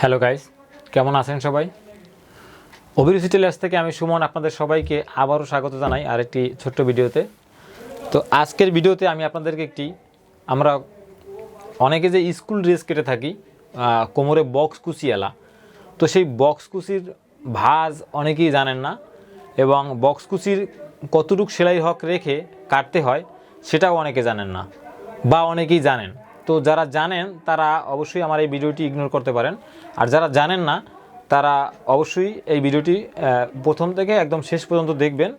Hello guys কেমন আছেন সবাই? অভিরুচি টেলার্স থেকে আমি সুমন আপনাদের সবাইকে আবারও স্বাগত জানাই আরেকটি ছোট্ট ভিডিওতে। তো আজকের ভিডিওতে আমি আপনাদেরকে একটি, আমরা অনেকে যে স্কুল ড্রেস কেটে থাকি কোমরে বক্স কুচি এলা। তো সেই বক্স কুচির ভাজ অনেকেই জানেন না এবং বক্স কুচির কতটুক সেলাই হক রেখে কাটতে হয় সেটাও অনেকে জানেন না বা অনেকেই জানেন। তো যারা জানেন, তারা অবশ্যই আমার এই ভিডিওটি ইগনোর করতে পারেন। আর যারা জানেন না, তারা অবশ্যই এই ভিডিওটি প্রথম থেকে একদম শেষ পর্যন্ত দেখবেন।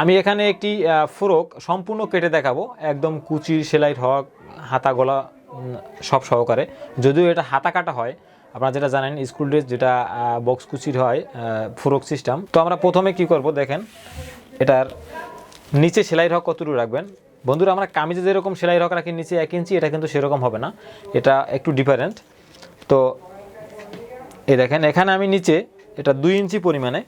আমি এখানে একটি ফোরক সম্পূর্ণ কেটে দেখাবো। একদম কুচির সেলাই হক হাতা গলা সব সহকারে। যদিও এটা হাতা কাটা হয়, আপনারা যেটা জানেন স্কুল ড্রেস যেটা বক্স কুচির হয় ফোরক সিস্টেম তো আমরা প্রথমে কি করব দেখেন, এটার নিচে সেলাইয়ের হক কতটুকু রাখবেন? বন্ধুরা, আমরা কামিজে যেরকম সেলাই হক রাখি, নিচে এক ইঞ্চি, এটা কিন্তু সেরকম হবে না। এটা একটু ডিফারেন্ট তো, এই দেখেন, এখানে আমি নিচে, এটা দুই ইঞ্চি পরিমাণে।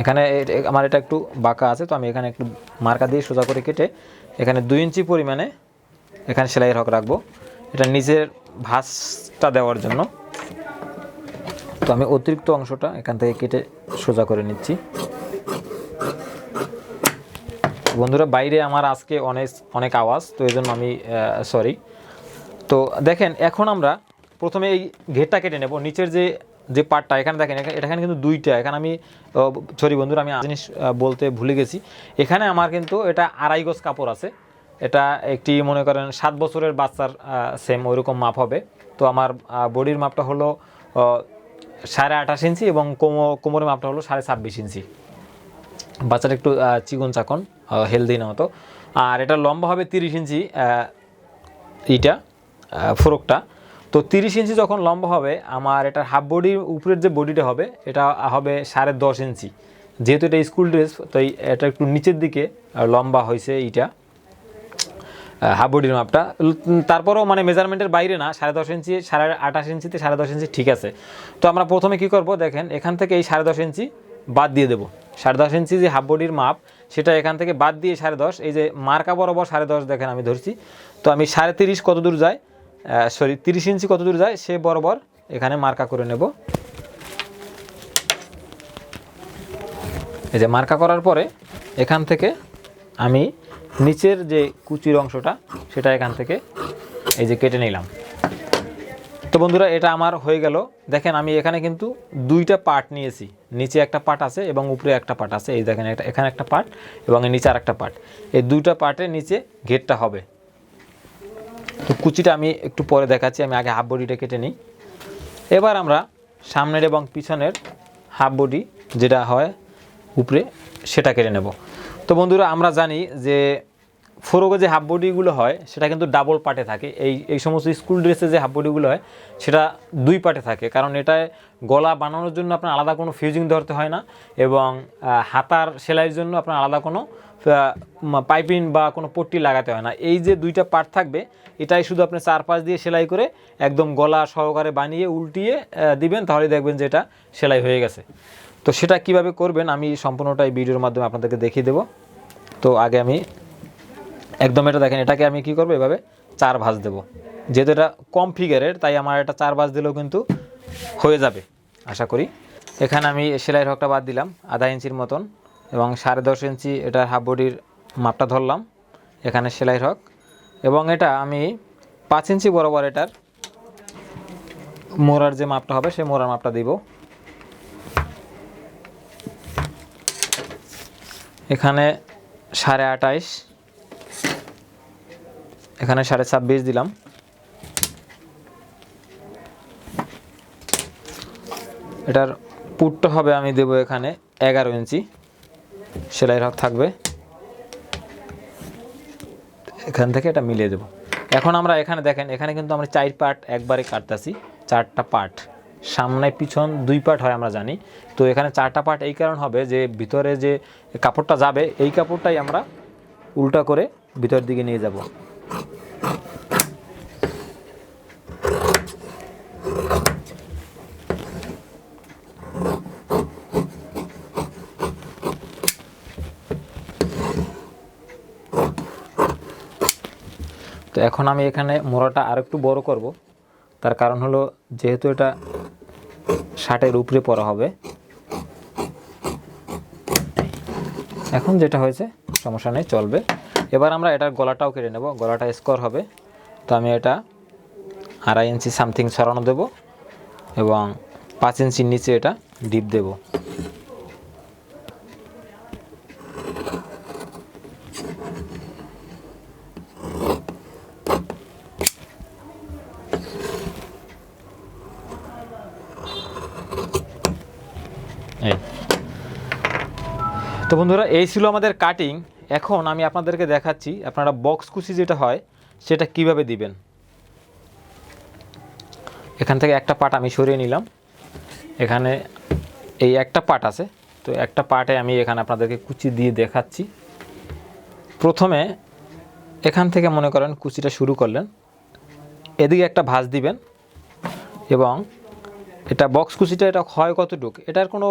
এখানে আমার এটা একটু বাঁকা আছে, তো আমি এখানে একটু মার্কা দিয়ে সোজা করে কেটে এখানে দুই ইঞ্চি পরিমাণে এখানে সেলাইয়ের হক রাখব। এটা নিচের ভাঁজটা দেওয়ার জন্য। তো আমি অতিরিক্ত অংশটা এখান থেকে কেটে সোজা করে নিচ্ছি। বন্ধুরা, বাইরে আমার আজকে অনেক অনেক আওয়াজ, তো এই জন্য আমি সরি তো দেখেন, এখন আমরা প্রথমে এই ঘেরটা কেটে নেব। নিচের যে যে পার্টটা এখানে দেখেন এখানে- কিন্তু দুইটা, এখানে আমি সরি বন্ধুরা, আমি জিনিস বলতে ভুলে গেছি। এখানে আমার কিন্তু এটা আড়াই গজ কাপড় আছে। এটা একটি, মনে করেন, সাত বছরের বাচ্চার সেম ওইরকম মাপ হবে। তো আমার বডির মাপটা হলো সাড়ে আঠাশ ইঞ্চি এবং কোমর কোমরের মাপটা হলো সাড়ে ছাব্বিশ ইঞ্চি। বাচ্চাটা একটু চিকন চাকন হেলদি না হতো আর এটা লম্বা হবে তিরিশ ইঞ্চি এইটা ফোরকটা। তো তিরিশ ইঞ্চি যখন লম্বা হবে, আমার এটার হাফ বডির উপরের যে বডিটা হবে, এটা হবে সাড়ে দশ ইঞ্চি। যেহেতু এটা স্কুল ড্রেস তাই এটা একটু নিচের দিকে লম্বা হয়েছে এইটা হাফ বডির মাপটা। তারপরেও মানে মেজারমেন্টের বাইরে না, সাড়ে দশ ইঞ্চি, সাড়ে আঠাশ ইঞ্চিতে সাড়ে দশ ইঞ্চি ঠিক আছে। তো আমরা প্রথমে কি করব, দেখেন, এখান থেকে এই সাড়ে দশ ইঞ্চি বাদ দিয়ে দেবো। সাড়ে দশ ইঞ্চি যে হাফ বডির মাপ, সেটা এখান থেকে বাদ দিয়ে সাড়ে দশ, এই যে মার্কা বরাবর সাড়ে দশ দেখেন আমি ধরছি। তো আমি সাড়ে তিরিশ কত দূর যায়? সরি তিরিশ ইঞ্চি কত দূর যায়? সে বরাবর এখানে মার্কা করে নেব। এই যে মার্কা করার পরে এখান থেকে আমি নিচের যে কুচির অংশটা, সেটা এখান থেকে এই যে কেটে নিলাম। তো বন্ধুরা, এটা আমার হয়ে গেল। দেখেন, আমি এখানে কিন্তু দুইটা পার্ট নিয়েছি। নিচে একটা পার্ট আছে এবং উপরে একটা পার্ট আছে। এই দেখেন একটা এখানে একটা পার্ট এবং নিচে আর একটা পার্ট এই দুইটা পার্টের নিচে ঘেরটা হবে। তো কুচিটা আমি একটু পরে দেখাচ্ছি। আমি আগে হাফ বডিটা কেটে নিই। এবার আমরা সামনের এবং পিছনের হাফ বডি যেটা হয় উপরে, সেটা কেটে নেব। তো বন্ধুরা, আমরা জানি যে ফোরোগে যে হাফ বডিগুলো হয়, সেটা কিন্তু ডাবল পার্টে থাকে। এই এই সমস্ত স্কুল ড্রেসে যে হাফ বডিগুলো হয়, সেটা দুই পার্টে থাকে। কারণ এটায় গলা বানানোর জন্য আপনার আলাদা কোনো ফিউজিং ধরতে হয় না এবং হাতার সেলাইয়ের জন্য আপনার আলাদা কোনো পাইপিং বা কোনো পট্টি লাগাতে হয় না। এই যে দুইটা পার্ট থাকবে, এটাই শুধু আপনি চার পাঁচ দিয়ে সেলাই করে একদম গলা সহকারে বানিয়ে, উল্টিয়ে দিবেন তাহলে দেখবেন যে এটা সেলাই হয়ে গেছে। তো সেটা কীভাবে করবেন, আমি সম্পূর্ণটা এই ভিডিওর মাধ্যমে আপনাদেরকে দেখিয়ে দেবো। তো আগে আমি একদম এটা দেখেন, এটাকে আমি কি করব এভাবে? চার ভাঁজ দেবো। যেহেতু এটা কম ফিগারের তাই আমার এটা চার ভাঁজ দিলেও কিন্তু হয়ে যাবে, আশা করি। এখানে আমি সেলাইয়ের হকটা বাদ দিলাম, আধা ইঞ্চির মতন, এবং সাড়ে দশ ইঞ্চি এটার হাফ বডির মাপটা ধরলাম, এখানে সেলাইয়ের হক এবং এটা আমি পাঁচ ইঞ্চি বরাবর এটার মোড়ার যে মাপটা হবে, সেই মোড়ার মাপটা দিব। এখানে সাড়ে আঠাইশ এখানে সাড়ে ছাব্বিশ দিলাম। এটার পুটটা হবে আমি দেব এখানে এগারো ইঞ্চি। সেলাই হক থাকবে। এখান থেকে এটা মিলিয়ে দেবো। এখন আমরা এখানে দেখেন, এখানে কিন্তু আমরা চার পার্ট একবারে কাটতেছি, চারটা পার্ট। সামনে পিছন দুই পার্ট হয় আমরা জানি। তো এখানে চারটা পার্ট এই কারণ হবে যে ভিতরে যে কাপড়টা যাবে, এই কাপড়টাই আমরা উল্টা করে ভিতর দিকে নিয়ে যাব। তো এখন আমি এখানে মোড়াটা আরেকটু বড় করব। তার কারণ হলো যেহেতু এটা শার্টের উপরে পরা হবে। এখন যেটা হয়েছে, সমস্যা নেই, চলবে। এবার আমরা এটার গলাটাও কেটে নেব। গলাটা স্কোয়ার হবে। তো আমি এটা আড়াই ইঞ্চি সামথিং সরানো দেব এবং পাঁচ ইঞ্চির নিচে এটা ডিপ দেব। তো বন্ধুরা, এই ছিল আমাদের কাটিং এখন আমি আপনাদেরকে দেখাচ্ছি, আপনারা বক্স কুচি যেটা হয়, সেটা কীভাবে দিবেন। এখান থেকে একটা পাট আমি সরিয়ে নিলাম। এখানে এই একটা পাট আছে, তো একটা পাটে আমি এখানে আপনাদেরকে কুচি দিয়ে দেখাচ্ছি। প্রথমে এখান থেকে মনে করেন কুচিটা শুরু করলেন। এদিকে একটা ভাঁজ দিবেন এবং এটা বক্স কুচিটা এটা হয় কতটুক? এটার কোনো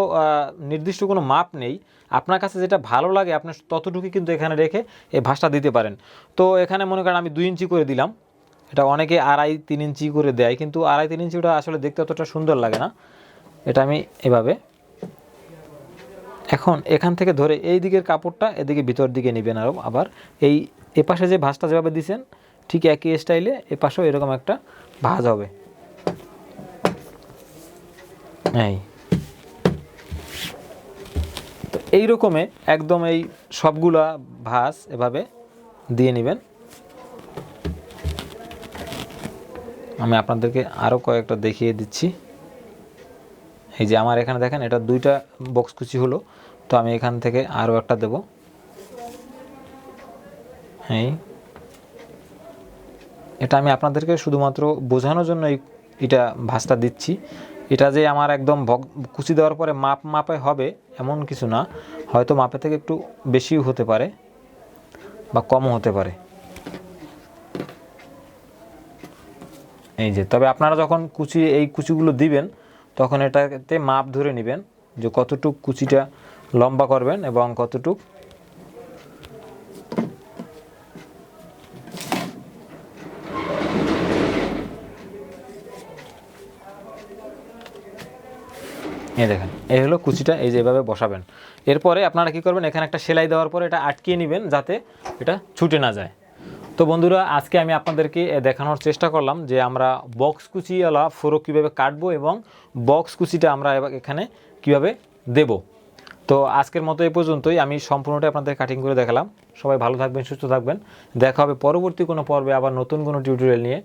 নির্দিষ্ট কোনো মাপ নেই। আপনার কাছে যেটা ভালো লাগে, আপনি ততটুকুই কিন্তু এখানে রেখে এই ভাঁজটা দিতে পারেন। তো এখানে মনে করেন আমি দুই ইঞ্চি করে দিলাম। এটা অনেকে আড়াই তিন ইঞ্চি করে দেয়, কিন্তু আড়াই তিন ইঞ্চি ওটা আসলে দেখতে অতটা সুন্দর লাগে না। এটা আমি এভাবে এখন এখান থেকে ধরে এই দিকের কাপড়টা এদিকে ভিতর দিকে নেবেন আরও আবার। এই এপাশে যে ভাঁজটা যেভাবে দিছেন, ঠিক একই স্টাইলে এপাশেও এরকম একটা ভাঁজ হবে। এই তো রকমে একদম এই সবগুলা ভাস এভাবে দিয়ে নেবেন। আমি আপনাদেরকে আরও কয়েকটা দেখিয়ে দিচ্ছি। এই যে আমার এখানে দেখেন, এটা দুইটা বক্স কুচি হলো। তো আমি এখান থেকে আরও একটা দেব। এই। এটা আমি আপনাদেরকে শুধুমাত্র বোঝানোর জন্য এই এটা ভাঁজটা দিচ্ছি। এটা যে আমার একদম কুচি দেওয়ার পরে মাপ মাপে হবে এমন কিছু না। হয়তো মাপে থেকে একটু বেশিও হতে পারে বা কমও হতে পারে। এই যে, তবে আপনারা যখন কুচি, এই কুচিগুলো দিবেন, তখন এটাতে মাপ ধরে নেবেন যে কতটুক কুচিটা লম্বা করবেন এবং কতটুক এই দেখেন, এই হলো কুচিটা, এই যে এভাবে বসাবেন। এরপরে আপনারা কি করবেন, এখানে একটা সেলাই দেওয়ার পরে এটা আটকিয়ে নেবেন যাতে এটা ছুটে না যায়। তো বন্ধুরা, আজকে আমি আপনাদেরকে দেখানোর চেষ্টা করলাম যে আমরা বক্স কুচিওয়ালা ফোরো কীভাবে কাটবো এবং বক্স কুচিটা আমরা এখানে কীভাবে দেব। তো আজকের মতো এই পর্যন্তই, আমি সম্পূর্ণটা আপনাদের কাটিং করে দেখালাম। সবাই ভালো থাকবেন, সুস্থ থাকবেন। দেখা হবে পরবর্তী কোনো পর্বে আবার নতুন কোনো টিউটোরিয়াল নিয়ে।